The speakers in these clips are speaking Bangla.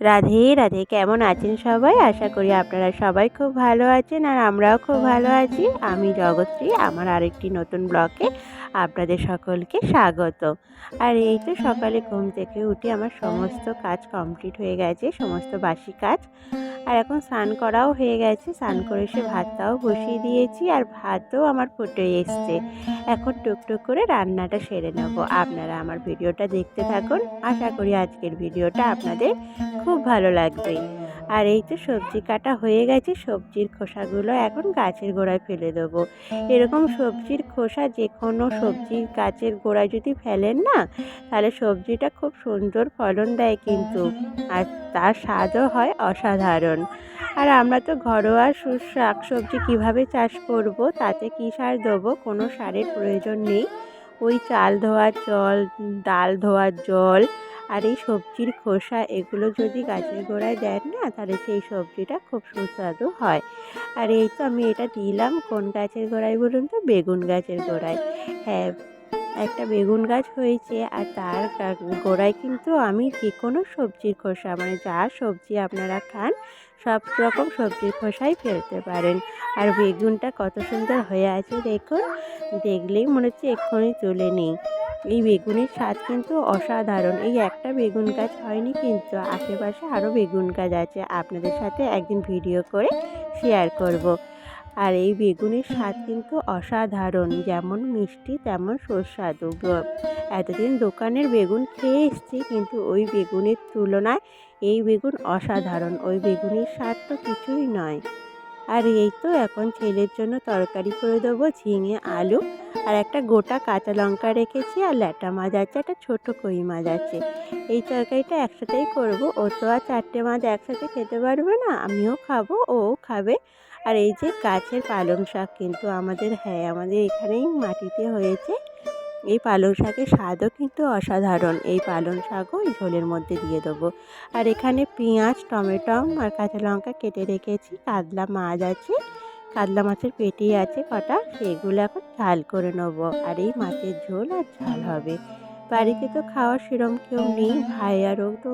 রাধে রাধে, কেমন আছেন সবাই? আশা করি আপনারা সবাই খুব ভালো আছেন আর আমরাও খুব ভালো আছি। আমি জগৎশ্রী, আমার আরেকটি নতুন ব্লকে আপনাদের সকলকে স্বাগত। আর এই তো সকালে ঘুম থেকে উঠে আমার সমস্ত কাজ কমপ্লিট হয়ে গেছে, সমস্ত বাসি কাজ। আর এখন স্নান করাও হয়ে গেছে। স্নান করে এসে ভাতটাও বসিয়ে দিয়েছি আর ভাতও আমার ফুটে এসছে। এখন টুকটুক করে রান্নাটা সেরে নেব। আপনারা আমার ভিডিওটা দেখতে থাকুন। আশা করি আজকের ভিডিওটা আপনাদের খুব ভালো লাগবে। আর এই তো সবজি কাটা হয়ে গেছে, সবজির খোসাগুলো এখন গাছের গোড়ায় ফেলে দেবো। এরকম সবজির খোসা যে কোনো সবজি গাছের গোড়ায় যদি ফেলেন না, তাহলে সবজিটা খুব সুন্দর ফলন দেয় কিন্তু। আর তার স্বাদও হয় অসাধারণ। আর আমরা তো ঘরোয়া শাক সবজি কীভাবে চাষ করব, তাতে কী সার দেবো? কোনো সারের প্রয়োজন নেই। ওই চাল ধোয়ার জল ডাল ধোয়ার জল আর এই সবজির খোসা এগুলো যদি গাছের গোড়ায় দেন না, তাহলে সেই সবজিটা খুব সুস্বাদু হয়। আর এই তো আমি এটা দিলাম, কোন গাছের গোড়ায় বলুন তো? বেগুন গাছের গোড়ায়। হ্যাঁ একটা বেগুন গাছ হয়েছে আর তার গোড়ায় কিন্তু আমি যে কোনো সবজির খোসা মানে যা সবজি আপনারা খান, সব রকম সবজির খোসাই ফেলতে পারেন। আর বেগুনটা কত সুন্দর হয়ে আছে দেখুন, দেখলেই মনে হচ্ছে এক্ষুনি তুলে নিই। এই বেগুনের স্বাদ কিন্তু অসাধারণ। এই একটা বেগুন গাছ হয়নি কিন্তু আশেপাশে আরও বেগুন গাছ আছে। আপনাদের সাথে একদিন ভিডিও করে শেয়ার করব। আর এই বেগুনের স্বাদ কিন্তু অসাধারণ। যেমন মিষ্টি, তেমন সুস্বাদু। এতদিন দোকানের বেগুন খেয়ে এসছি কিন্তু ওই বেগুনের তুলনায় এই বেগুন অসাধারণ। ওই বেগুনের স্বাদ তো কিছুই নয়। আর এই তো এখন ছেলের জন্য তরকারি করে দেবো ঝিঙে, আলু আর একটা গোটা কাঁচা লঙ্কা রেখেছি আর ল্যাটা মাছ আছে, একটা ছোটো কই মাছ আছে। এই তরকারিটা একসাথেই করব। ও তো আর চারটে মাছ একসাথে খেতে পারবে না, আমিও খাব, ও খাবে। আর এই যে গাছের পালং শাক কিন্তু আমাদের হ্যাঁ আমাদের এখানেই মাটিতে হয়েছে। এই পালং শাকের স্বাদও কিন্তু অসাধারণ। এই পালং শাকও এই ঝোলের মধ্যে দিয়ে দেবো। আর এখানে পেঁয়াজ, টমেটো আর কাঁচা লঙ্কা কেটে রেখেছি। কাতলা মাছ আছে, কাতলা মাছের পেটি আছে কটা, সেগুলো এখন ঝাল করে নেব। আর এই মাছের ঝোল আর ঝাল হবে। বাড়িতে তো খাওয়ার সেরম কেউ নেই, ভাই আরও তো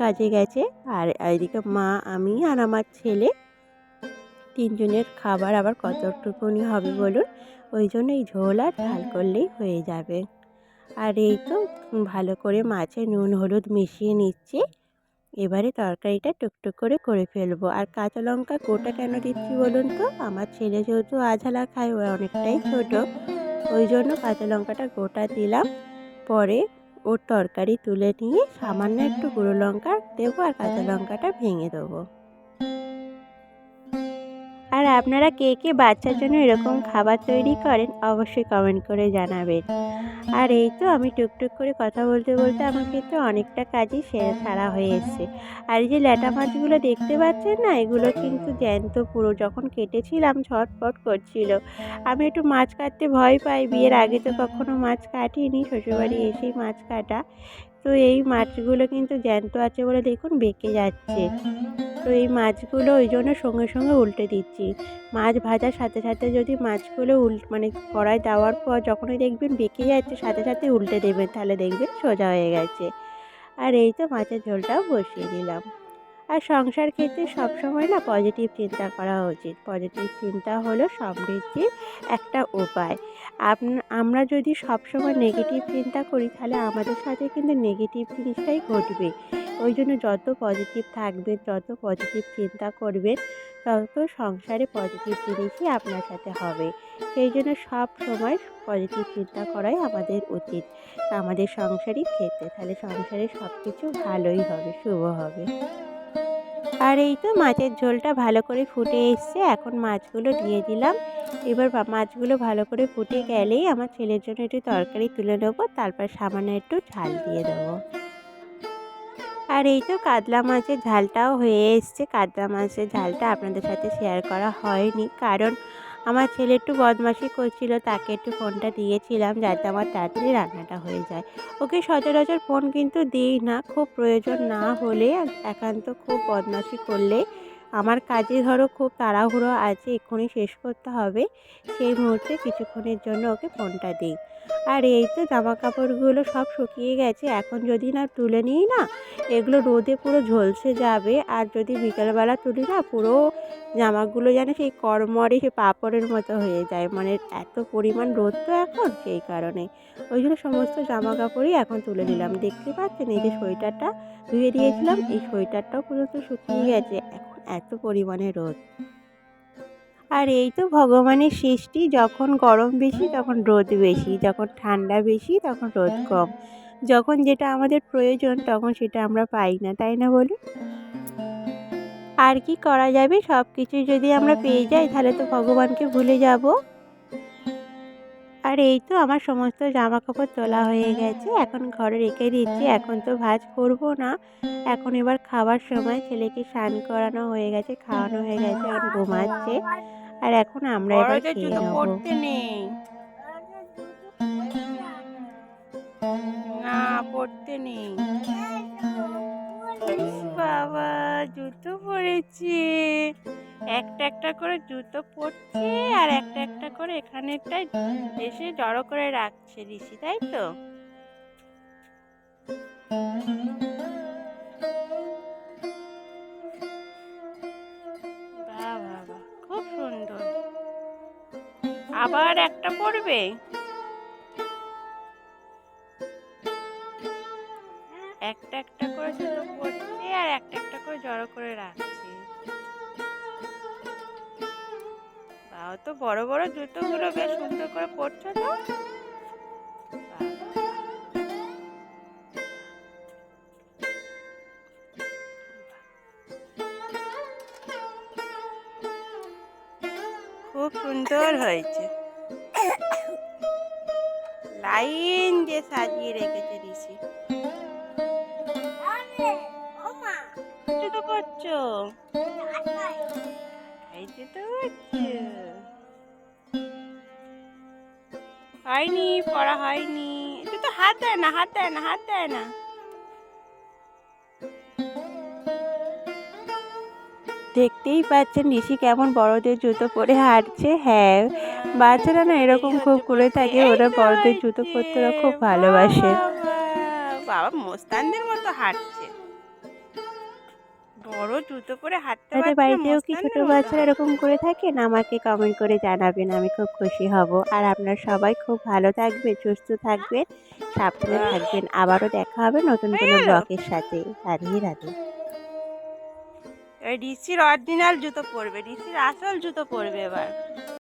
কাজে গেছে। আর এদিকে মা, আমি আর আমার ছেলে তিনজনের খাবার আবার কতটুকুনি হবে বলুন? ওই জন্য এই ঝোল আর ঝাল করলেই হয়ে যাবে। আর এই তো ভালো করে মাছে নুন হলুদ মিশিয়ে নিচ্ছি। এবারে তরকারিটা টুকটুক করে করে ফেলব। আর কাঁচা লঙ্কা গোটা কেন দিচ্ছি বলুন তো? আমার ছেলে যেহেতু আঝালা খায়, ও অনেকটাই ছোট। ওই জন্য কাঁচা লঙ্কাটা গোটা দিলাম। পরে ওর তরকারি তুলে নিয়ে সামান্য একটু গুঁড়ো লঙ্কা দেবো আর কাঁচা লঙ্কাটা ভেঙে দেবো। আর আপনারা কে কে বাচ্চার জন্য এরকম খাবার তৈরি করেন, অবশ্যই কমেন্ট করে জানাবেন। আর এই তো আমি টুকটুক করে কথা বলতে বলতে আমার কিন্তু অনেকটা কাজই সেরে হয়ে এসছে। আর এই যে ল্যাটা মাছগুলো দেখতে পাচ্ছেন না, এগুলো কিন্তু জ্যান্ত পুরো, যখন কেটেছিলাম ছটপট করছিল। আমি একটু মাছ কাটতে ভয় পাই, বিয়ের আগে তো কখনো মাছ কাটিনি, শ্বশুরবাড়ি এসেই মাছ কাটা। তো এই মাছগুলো কিন্তু জ্যান্ত আছে বলে দেখুন, বেঁকে যাচ্ছে। তো এই মাছগুলো ওই জন্য সঙ্গে সঙ্গে উল্টে দিচ্ছি। মাছ ভাজার সাথে সাথে যদি মাছগুলো উল মানে কড়াই দেওয়ার পর যখনই দেখবেন বেঁকে যাচ্ছে, সাথে সাথে উল্টে দেবেন, তাহলে দেখবেন সোজা হয়ে গেছে। আর এই তো মাছের ঝোলটাও বসিয়ে দিলাম। আর সংসার ক্ষেত্রে সবসময় না পজিটিভ চিন্তা করা উচিত। পজিটিভ চিন্তা হলো সমৃদ্ধির একটা উপায়। আমরা যদি সবসময় নেগেটিভ চিন্তা করি, তাহলে আমাদের সাথে কিন্তু নেগেটিভ জিনিসটাই ঘটবে। ওই জন্য যত পজিটিভ থাকবেন, যত পজিটিভ চিন্তা করবেন, তত সংসারে পজিটিভ জিনিসই আপনার সাথে হবে। সেই জন্য সব সময় পজিটিভ চিন্তা করাই আমাদের উচিত। আমাদের সংসারই ক্ষেত্রে, তাহলে সংসারে সব কিছু ভালোই হবে, শুভ হবে। আর এই তো মাছের ঝোলটা ভালো করে ফুটে এসছে, এখন মাছগুলো দিয়ে দিলাম। এবার মাছগুলো ভালো করে ফুটে গেলেই আমার ছেলের জন্য একটু তরকারি তুলে নেব, তারপর সামান্য একটু ঝাল দিয়ে দেবো। আর এই তো কাতলা মাছের ঝালটাও হয়ে এসছে, কাতলা মাছের ঝালটা আপনাদের সাথে শেয়ার করা হয়নি, কারণ আমার ছেলে একটু বদমাশি করছিল, তাকে একটু ফোনটা দিয়েছিলাম যাতে আমার তাড়াতাড়ি রান্নাটা হয়ে যায়। ওকে সচরাচর ফোন কিন্তু দিই না, খুব প্রয়োজন না হলে একান্ত খুব বদমাশি করলে আমার কাজে ধরো খুব তাড়াহুড়ো আছে, এক্ষুনি শেষ করতে হবে। সেই মুহূর্তে কিছুক্ষণের জন্য ওকে ফোনটা দিই। আর এই তো জামা কাপড়গুলো সব শুকিয়ে গেছে, এখন যদি না তুলে নিই না, এগুলো রোদে পুরো ঝলসে যাবে। আর যদি বিকেলবেলা তুলি না, পুরো জামাগুলো যেন সেই কড়মড়ে সে পাঁপড়ের মতো হয়ে যায়। মানে এত পরিমাণ রোদ তো এখন, সেই কারণে। ওই জন্য সমস্ত জামা কাপড়ই এখন তুলে নিলাম। দেখতে পাচ্ছেন, এই যে সোয়েটারটা ধুয়ে দিয়েছিলাম, এই সোয়েটারটাও পর্যন্ত শুকিয়ে গেছে। এখন এত পরিমাণে রোদ। আর এই তো ভগবানের সৃষ্টি, যখন গরম বেশি তখন রোদ বেশি, যখন ঠান্ডা বেশি তখন রোদ কম। যখন যেটা আমাদের প্রয়োজন তখন সেটা আমরা পাই না, তাই না বলি? আর কি করা যাবে? সব কিছু যদি আমরা পেয়ে যাই তাহলে তো ভগবানকে ভুলে যাব। আর এই তো আমার সমস্ত জামা কাপড় তোলা হয়ে গেছে। এখন ঘরে রেখে দিচ্ছি। এখন তো ভাজ করব না। এখন এবার খাবার সময়। ছেলেকে স্নান করানো হয়ে গেছে খাওয়ানো হয়ে গেছে এখন ঘুমাচ্ছে। আর এখন আমরা এবার খেয়ে নেব। না পড়তে নেই। একটা এখানেরটাই এসে জড়ো করে রাখছে ঋষি, তাই তো? খুব সুন্দর। আবার একটা পড়বে? একটা একটা করে জুতো পড়ছে আর একটা একটা করে জড়ো করে রাখছে। বাহ তো বড় বড় জুতোগুলো বেশ সুন্দর করে পরছো তো? খুব সুন্দর হয়েছে। লাইন দিয়ে সাজিয়ে রেখেছে ঋষি। জুতো পরছো? এই হয়নি পড়া হয়নি। এটা তো হাত দেয় না হাত দেয় না হাত দেয় না। দেখতেই পাচ্ছেন ঋষি কেমন বড়দের জুতো পরে হাঁটছে। হ্যাঁ বাচ্চারা না এরকম খুব করে থাকে ওরা বড়দের জুতো পরতে খুব ভালোবাসে। বাবা মোস্তানদের মতো হাঁটছে। বড় জুতো পরে হাঁটতে তাদের বাড়িতেও কি ছোট বাচ্চারা এরকম করে থাকেন আমাকে কমেন্ট করে জানাবেন আমি খুব খুশি হব। আর আপনারা সবাই খুব ভালো থাকবেন সুস্থ থাকবেন সাবধানে থাকবেন। আবারও দেখা হবে নতুন কোনো ব্লকের? ব্লগের সাথে। রাধে রাধে। ঋষির অরিজিনাল জুতো পরবে ঋষির আসল জুতো পরবে এবার।